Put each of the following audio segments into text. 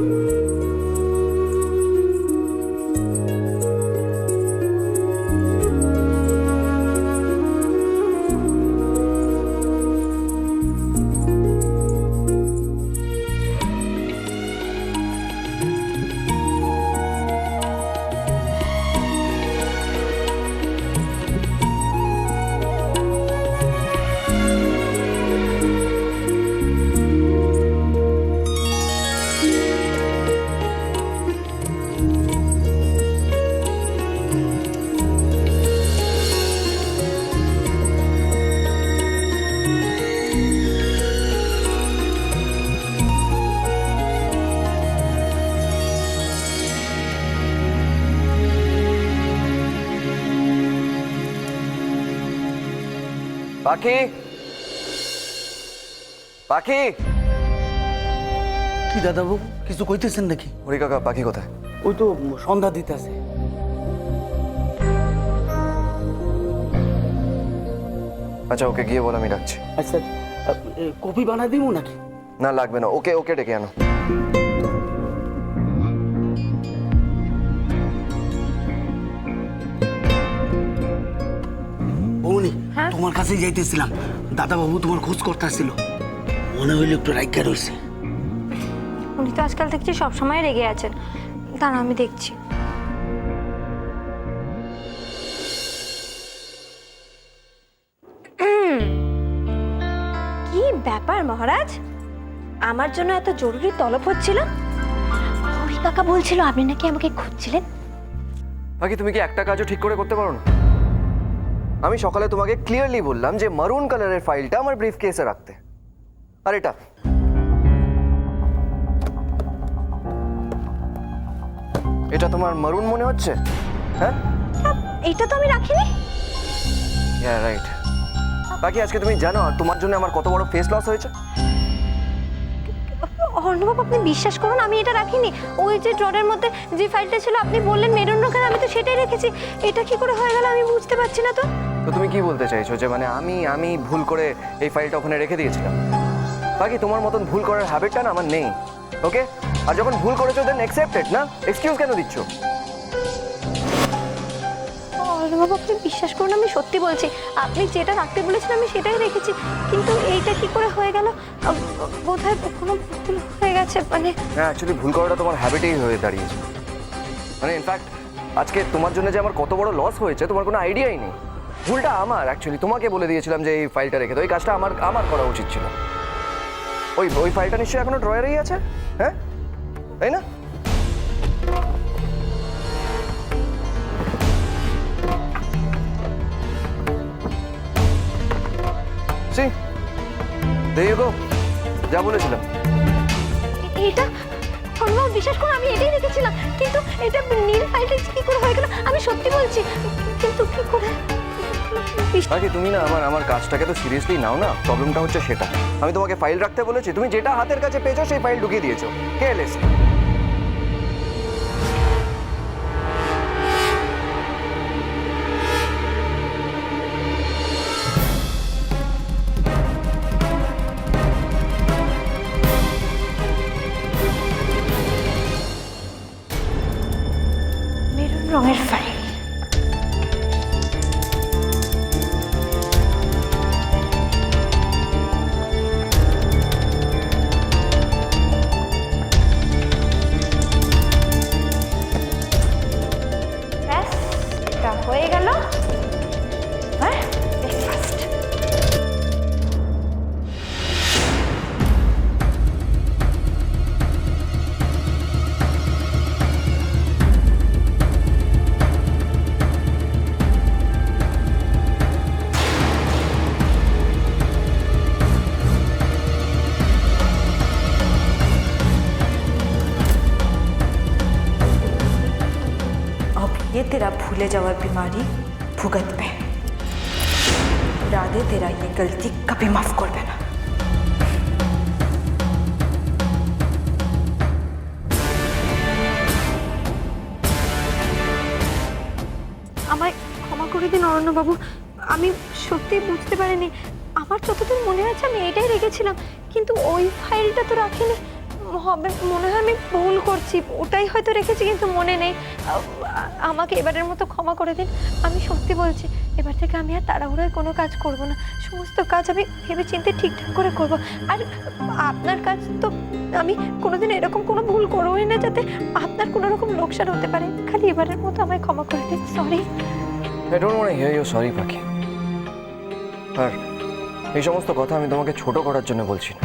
you. পাখি? পাখি? কি দাদাবু কিছু কইতেছেন নাকি? হরি কাকা পাখি কোথায়? ওই তো সন্ধ্যা দিতেছে। আচ্ছা ওকে গিয়ে বল আমি ডাকছি। আচ্ছা কফি বানাই দিব নাকি? না লাগবে না ওকে ওকে ডেকে আনো। তোমার কাছে যাইতেছিলাম। দাদা বাবু তোমার খোঁজ করতেছিল। মনে হইল একটু রাইগা রইছে। উনি তো আজকাল দেখছি সবসময় রেগে আছেন। দাঁড়া আমি দেখছি। কি ব্যাপার মহারাজ? আমার জন্য এত জরুরি তলব হচ্ছিল? হরি কাকা বলছিল আপনি নাকি আমাকে খুঁজছিলেন। বাকি তুমি কি একটা কাজও ঠিক করে করতে পারো না? আমি সকালে তোমাকে ক্লিয়ারলি বললাম যে মারুন কালারের ফাইলটা আমার ব্রিফ কেসে রাখতে। আর এটা। এটা তোমার মারুন মনে হচ্ছে? হ্যাঁ? এইটা তো আমি রাখিনি। হ্যাঁ রাইট বাকি আজকে তুমি জানো তোমার জন্য আমার কত বড় ফেস লস হয়েছে? অর্ণবাবু আপনি বিশ্বাস করুন আমি এটা রাখিনি। ওই যে ড্ররের মধ্যে যে ফাইলটা ছিল আপনি বললেন মেরুন রঙের আমি তো সেটাই রেখেছি। এটা কি করে হয়ে গেল আমি বুঝতে পারছি না তো। তো তুমি কি বলতে চাইছো যে মানে আমি আমি ভুল করে এই ফাইলটা ওখানে রেখে দিয়েছিলাম? বাকি তোমার মতন ভুল করার হ্যাবিটটা না আমার নেই ওকে আর যখন ভুল করেছ দেন অ্যাকসেপ্টেড না? এক্সকিউজ কেন দিচ্ছ? অর্ণবাবু আপনি বিশ্বাস করুন আমি সত্যি বলছি। আপনি যেটা রাখতে বলেছেন আমি সেটাই রেখেছি। কিন্তু এইটা কি করে হয়ে গেল? বোধ হয় কোনো ভুল হয়ে গেছে মানে হ্যাঁ অ্যাকচুয়ালি ভুল করাটা তোমার হ্যাবিটেই হয়ে দাঁড়িয়েছে। মানে ইনফ্যাক্ট আজকে তোমার জন্য যে আমার কত বড় লস হয়েছে তোমার কোনো আইডিয়াই নেই। ভুলটা আমার অ্যাকচুয়ালি তোমাকে বলে দিয়েছিলাম যে এই ফাইলটা রেখে দাও। এই কাজটা আমার আমার করা উচিত ছিল। ওই ওই ফাইলটা নিশ্চয়ই এখনও ড্রয়ারেই আছে? হ্যাঁ? তাই না? সি go যা বলেছিলাম। এটা অর্ণবাবু বিশ্বাস করুন আমি এটাই রেখেছিলাম কিন্তু এটা নীল ফাইলটা কি করে হয়ে গেল, আমি সত্যি বলছি। কিন্তু কি করে? বাকি তুমি না আমার আমার কাজটাকে তো সিরিয়াসলি নাও না প্রবলেমটা হচ্ছে সেটা। আমি তোমাকে ফাইল রাখতে বলেছি, তুমি যেটা হাতের কাছে পেয়েছ সেই ফাইল ঢুকিয়ে দিয়েছ। কে মেরুন भूले जावा बीमारी भुगत पे राधे तेरा ये गलती कभी माफ कर देना আমায় ক্ষমা করে দিন অরণ্যবাবু আমি সত্যি বুঝতে পারিনি আমার যতদূর মনে আছে আমি এটাই রেখেছিলাম কিন্তু ওই ফাইলটা তো রাখিনি হবে, মনে হয় আমি ভুল করছি। ওটাই হয়তো রেখেছি, কিন্তু মনে নেই। আমাকে এবারের মতো ক্ষমা করে দিন। আমি সত্যি বলছি, এবার থেকে আমি আর তাড়াহুড়োয় কোনো কাজ করব না। সমস্ত কাজ আমি ভেবে চিন্তে ঠিকঠাক করে করব। আর আপনার কাজ তো আমি কোনোদিন এরকম কোনো ভুল করবোই না, যাতে আপনার কোনো রকম লোকসান হতে পারে। খালি এবারের মতো আমায় ক্ষমা করে দিন। Sorry I don't want hear you sorry পাখি। আর এই সমস্ত কথা আমি তোমাকে ছোট করার জন্য বলছি না।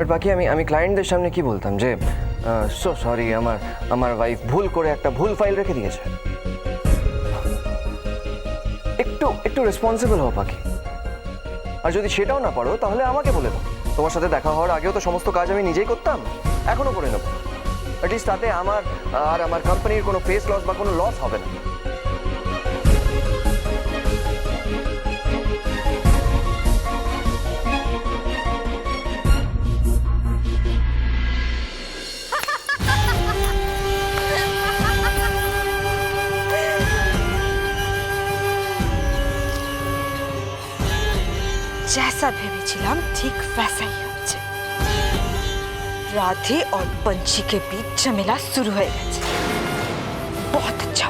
বাট বাকি আমি আমি ক্লায়েন্টদের সামনে কি বলতাম যে সো সরি আমার আমার ওয়াইফ ভুল করে একটা ভুল ফাইল রেখে দিয়েছে। একটু একটু রেসপন্সিবল হও পাখি আর যদি সেটাও না পারো, তাহলে আমাকে বলে দাও। তোমার সাথে দেখা হওয়ার আগেও তো সমস্ত কাজ আমি নিজেই করতাম, এখনও করে নেব। অ্যাটলিস্ট তাতে আমার, আর আমার কোম্পানির কোনো ফেস লস বা কোনো লস হবে না। जैसा ভেবেছিলাম ঠিক वैसा ही হচ্ছে রাধে और पंछी के बीच झमेला शुरू হয়ে গেছে बहुत अच्छा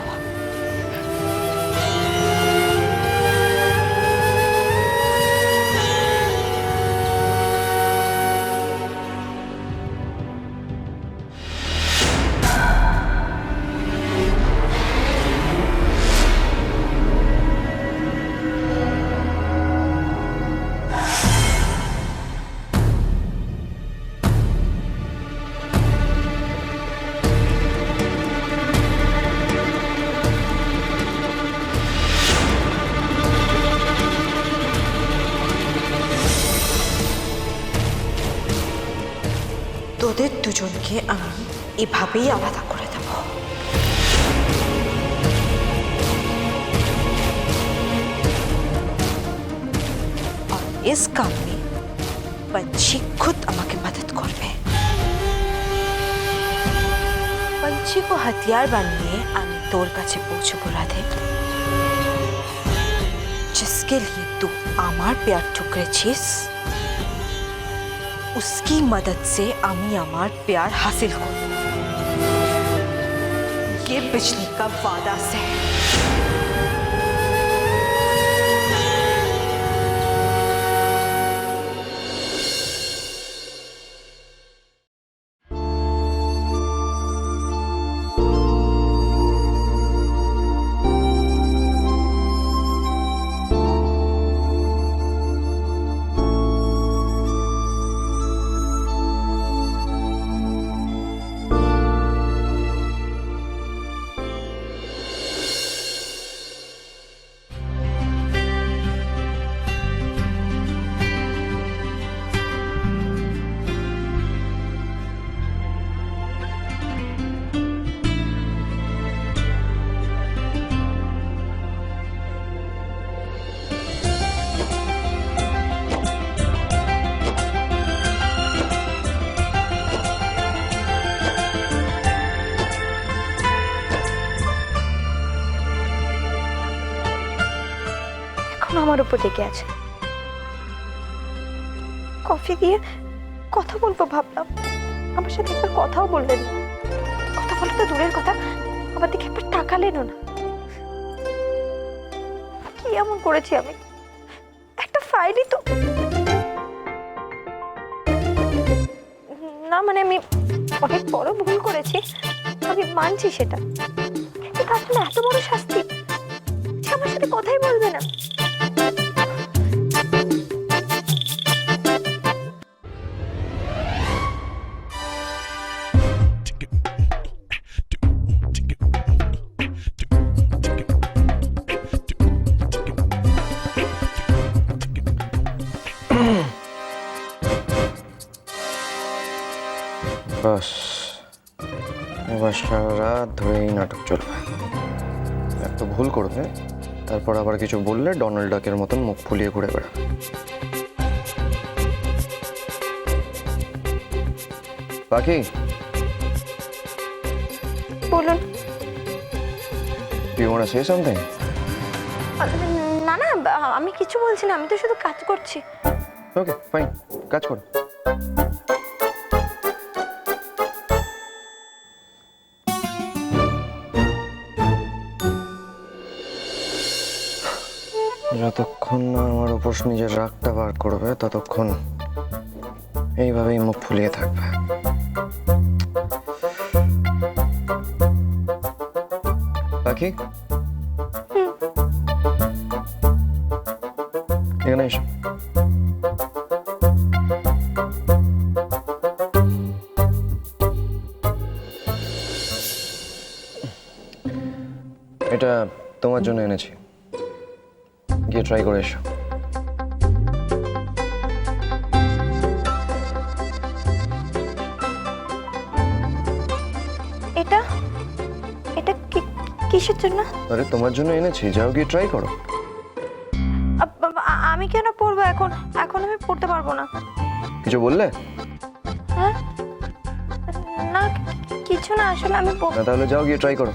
তোদের দুজনকে আমি এভাবেই আলাদা করে দেব और इस काम में पंछी खुद আমাকে मदद করবে पंछी को हथियार বানিয়ে আমি তোর কাছে পৌঁছবো রাধে जिसके लिए तू আমার প্যার ঠুকরেছিস उसकी मदद से আমি আমার प्यार हासिल করব ये बिजली का वादा से আমার উপর রেগে আছে। কফি দিয়ে কথা বলব ভাবলাম। আমার সাথে একবার কথাও বললেন। কথা বলা তো দূরের কথা। আমার দিকে একবার তাকালেনও না। কি এমন করেছি আমি? একটা ফাইলই তো না মানে আমি অনেক বড় ভুল করেছি। আমি মানছি সেটা। কিন্তু তার এত বড় শাস্তি আমার সাথে কথাই বলবে না। সারা ধরে এই নাটক চলবে। এক তো ভুল করবে তারপর আবার কিছু বললে ডোনাল্ড ডাকের মতন মুখ ফুলিয়ে ঘুরে বেড়াবে। বাকি? বলুন। ইউ ওয়ান্ট সে সামথিং না না আমি কিছু বলছি না আমি তো শুধু কাজ করছি। ওকে ফাইন কাজ করো। যতক্ষণ না আমার উপর নিজের রাগটা বার করবে ততক্ষণ এইভাবেই মুখ ফুলিয়ে থাকবে। পাখি এখানে এসো। এটা তোমার জন্য এনেছি। গিয়ে ট্রাই করে এসো। এটা? এটা কি- কিসের জন্য? আরে তোমার জন্য এনেছি যাও গিয়ে ট্রাই করো। আ- আ- আ- আমি কেন পড়ব এখন? এখন আমি পড়তে পারব না। কিছু বললে? হ্যাঁ? না কিছু না আসলে আমি প- না তাহলে যাও গিয়ে ট্রাই করো।